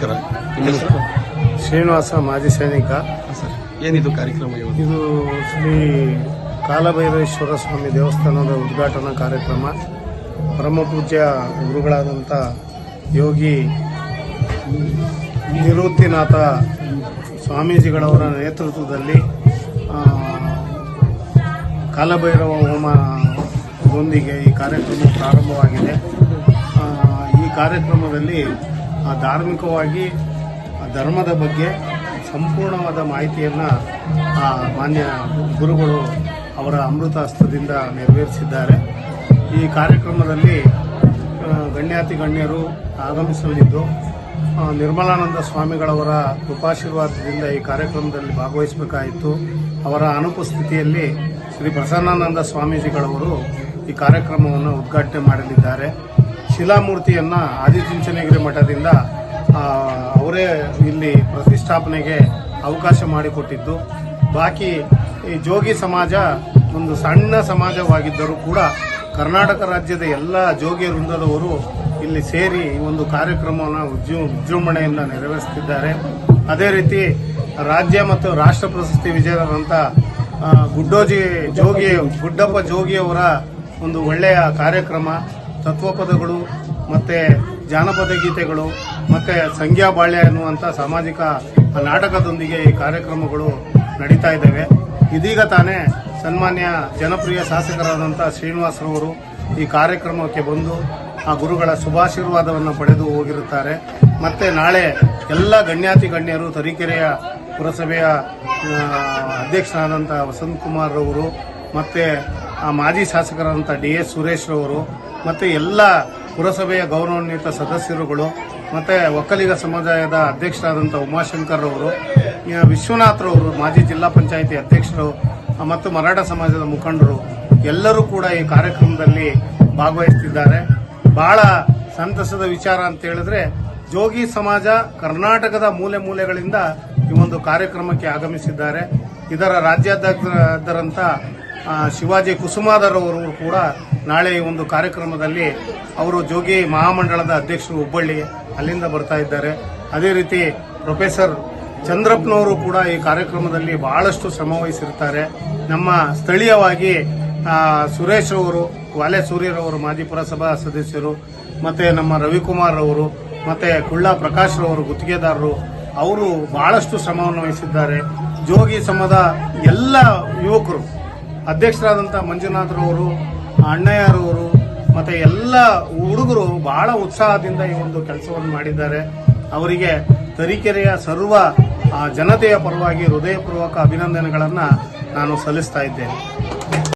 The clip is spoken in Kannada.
ನಮಸ್ಕಾರ. ಶ್ರೀನಿವಾಸ ಮಾಜಿ ಸೈನಿಕ. ಸರ್ ಏನಿದು ಕಾರ್ಯಕ್ರಮ ಇವತ್ತು? ಇದು ಶ್ರೀ ಕಾಲಭೈರೇಶ್ವರ ಸ್ವಾಮಿ ದೇವಸ್ಥಾನದ ಉದ್ಘಾಟನಾ ಕಾರ್ಯಕ್ರಮ. ಪರಮಪೂಜ್ಯ ಗುರುಗಳಾದಂಥ ಯೋಗಿ ನಿವೃತ್ತಿನಾಥ ಸ್ವಾಮೀಜಿಗಳವರ ನೇತೃತ್ವದಲ್ಲಿ ಕಾಲಭೈರವ ಹೋಮದೊಂದಿಗೆ ಈ ಕಾರ್ಯಕ್ರಮ ಪ್ರಾರಂಭವಾಗಿದೆ. ಈ ಕಾರ್ಯಕ್ರಮದಲ್ಲಿ ಧಾರ್ಮಿಕವಾಗಿ ಆ, ಧರ್ಮದ ಬಗ್ಗೆ ಸಂಪೂರ್ಣವಾದ ಮಾಹಿತಿಯನ್ನು ಆ ಮಾನ್ಯ ಗುರುಗಳು ಅವರ ಅಮೃತ ಹಸ್ತದಿಂದ ನೆರವೇರಿಸಿದ್ದಾರೆ. ಈ ಕಾರ್ಯಕ್ರಮದಲ್ಲಿ ಗಣ್ಯಾತಿ ಗಣ್ಯರು ಆಗಮಿಸಲಿದ್ದು ನಿರ್ಮಲಾನಂದ ಸ್ವಾಮಿಗಳವರ ಕೃಪಾಶೀರ್ವಾದದಿಂದ ಈ ಕಾರ್ಯಕ್ರಮದಲ್ಲಿ ಭಾಗವಹಿಸಬೇಕಾಯಿತು. ಅವರ ಅನುಪಸ್ಥಿತಿಯಲ್ಲಿ ಶ್ರೀ ಪ್ರಸನ್ನಾನಂದ ಸ್ವಾಮೀಜಿಗಳವರು ಈ ಕಾರ್ಯಕ್ರಮವನ್ನು ಉದ್ಘಾಟನೆ ಮಾಡಲಿದ್ದಾರೆ. ಶಿಲಾಮೂರ್ತಿಯನ್ನ ಆದಿಚುಂಚನಗಿರಿ ಮಠದಿಂದ ಅವರೇ ಇಲ್ಲಿ ಪ್ರತಿಷ್ಠಾಪನೆಗೆ ಅವಕಾಶ ಮಾಡಿಕೊಟ್ಟಿದ್ದು. ಬಾಕಿ ಈ ಜೋಗಿ ಸಮಾಜ ಒಂದು ಸಣ್ಣ ಸಮಾಜವಾಗಿದ್ದರೂ ಕೂಡ ಕರ್ನಾಟಕ ರಾಜ್ಯದ ಎಲ್ಲ ಜೋಗಿ ವೃಂದದವರು ಇಲ್ಲಿ ಸೇರಿ ಒಂದು ಕಾರ್ಯಕ್ರಮವನ್ನು ವಿಜೃ ವಿಜೃಂಭಣೆಯಿಂದ ನೆರವೇರಿಸುತ್ತಿದ್ದಾರೆ ಅದೇ ರೀತಿ ರಾಜ್ಯ ಮತ್ತು ರಾಷ್ಟ್ರ ಪ್ರಶಸ್ತಿ ವಿಜೇತರಂತ ಗುಡ್ಡೋಜಿ ಜೋಗಿ, ಗುಡ್ಡಪ್ಪ ಜೋಗಿಯವರ ಒಂದು ಒಳ್ಳೆಯ ಕಾರ್ಯಕ್ರಮ ತತ್ವಪದಗಳು, ಮತ್ತೆ ಜಾನಪದ ಗೀತೆಗಳು, ಮತ್ತೆ ಸಂಖ್ಯಾ ಬಾಳ್ಯ ಎನ್ನುವಂಥ ಸಾಮಾಜಿಕ ನಾಟಕದೊಂದಿಗೆ ಈ ಕಾರ್ಯಕ್ರಮಗಳು ನಡೀತಾ ಇದ್ದಾವೆ. ಇದೀಗ ತಾನೇ ಸನ್ಮಾನ್ಯ ಜನಪ್ರಿಯ ಶಾಸಕರಾದಂಥ ಶ್ರೀನಿವಾಸರವರು ಈ ಕಾರ್ಯಕ್ರಮಕ್ಕೆ ಬಂದು ಆ ಗುರುಗಳ ಶುಭಾಶೀರ್ವಾದವನ್ನು ಪಡೆದು ಹೋಗಿರುತ್ತಾರೆ. ಮತ್ತೆ ನಾಳೆ ಎಲ್ಲ ಗಣ್ಯಾತಿ ಗಣ್ಯರು ತರೀಕೆರೆಯ ಪುರಸಭೆಯ ಅಧ್ಯಕ್ಷರಾದಂಥ ವಸಂತ್ ಕುಮಾರ್ ಅವರು ಮತ್ತೆ ಮಾಜಿ ಶಾಸಕರಾದಂಥ ಡಿ ಎಸ್ ಸುರೇಶ್ ರವರು ಮತ್ತೆ ಎಲ್ಲ ಪುರಸಭೆಯ ಗೌರವಾನ್ವಿತ ಸದಸ್ಯರುಗಳು ಮತ್ತು ಒಕ್ಕಲಿಗ ಸಮುದಾಯದ ಅಧ್ಯಕ್ಷರಾದಂಥ ಉಮಾಶಂಕರ್ ಅವರು ವಿಶ್ವನಾಥ್ರವರು ವಿಶ್ವನಾಥ್ ರವರು ಮಾಜಿ ಜಿಲ್ಲಾ ಪಂಚಾಯಿತಿ ಅಧ್ಯಕ್ಷರು ಮತ್ತು ಮರಾಠ ಸಮಾಜದ ಮುಖಂಡರು ಎಲ್ಲರೂ ಕೂಡ ಈ ಕಾರ್ಯಕ್ರಮದಲ್ಲಿ ಭಾಗವಹಿಸುತ್ತಿದ್ದಾರೆ ಬಹಳ ಸಂತಸದ ವಿಚಾರ ಅಂತ ಹೇಳಿದ್ರೆ ಜೋಗಿ ಸಮಾಜ ಕರ್ನಾಟಕದ ಮೂಲೆ ಮೂಲೆಗಳಿಂದ ಈ ಒಂದು ಕಾರ್ಯಕ್ರಮಕ್ಕೆ ಆಗಮಿಸಿದ್ದಾರೆ. ಇದರ ರಾಜ್ಯಾಧ್ಯಕ್ಷರಂತ ಆ, ಶಿವಾಜಿ ಕುಸುಮಾಧರ್ ಅವರು ಕೂಡ ನಾಳೆ ಒಂದು ಕಾರ್ಯಕ್ರಮದಲ್ಲಿ ಅವರು ಜೋಗಿ ಮಹಾಮಂಡಳದ ಅಧ್ಯಕ್ಷರು ಹುಬ್ಬಳ್ಳಿ ಅಲ್ಲಿಂದ ಬರ್ತಾ ಇದ್ದಾರೆ. ಅದೇ ರೀತಿ ಪ್ರೊಫೆಸರ್ ಚಂದ್ರಪ್ಪನವರು ಕೂಡ ಈ ಕಾರ್ಯಕ್ರಮದಲ್ಲಿ ಬಹಳಷ್ಟು ಶ್ರಮವಹಿಸಿರ್ತಾರೆ ನಮ್ಮ ಸ್ಥಳೀಯವಾಗಿ ಸುರೇಶ್ ಅವರು ವಾಲೆ ಸೂರ್ಯರವರು, ಮಾಜಿ ಪುರಸಭಾ ಸದಸ್ಯರು, ಮತ್ತು ನಮ್ಮ ರವಿಕುಮಾರ್ ಅವರು ಮತ್ತು ಕುಳ್ಳ ಪ್ರಕಾಶ್ ರವರು, ಗುತ್ತಿಗೆದಾರರು, ಅವರು ಬಹಳಷ್ಟು ಶ್ರಮವನ್ನು ವಹಿಸಿದ್ದಾರೆ. ಜೋಗಿ ಸಮದ ಎಲ್ಲ ಯುವಕರು ಅಧ್ಯಕ್ಷರಾದಂಥ ಮಂಜುನಾಥ್ರವರು ಅಣ್ಣಯ್ಯರವರು ಮತ್ತು ಎಲ್ಲ ಹುಡುಗರು ಬಹಳ ಉತ್ಸಾಹದಿಂದ ಈ ಒಂದು ಕೆಲಸವನ್ನು ಮಾಡಿದ್ದಾರೆ. ಅವರಿಗೆ ತರೀಕೆರೆಯ ಸರ್ವ ಜನತೆಯ ಪರವಾಗಿ ಹೃದಯಪೂರ್ವಕ ಅಭಿನಂದನೆಗಳನ್ನು ನಾನು ಸಲ್ಲಿಸ್ತಾ ಇದ್ದೇನೆ.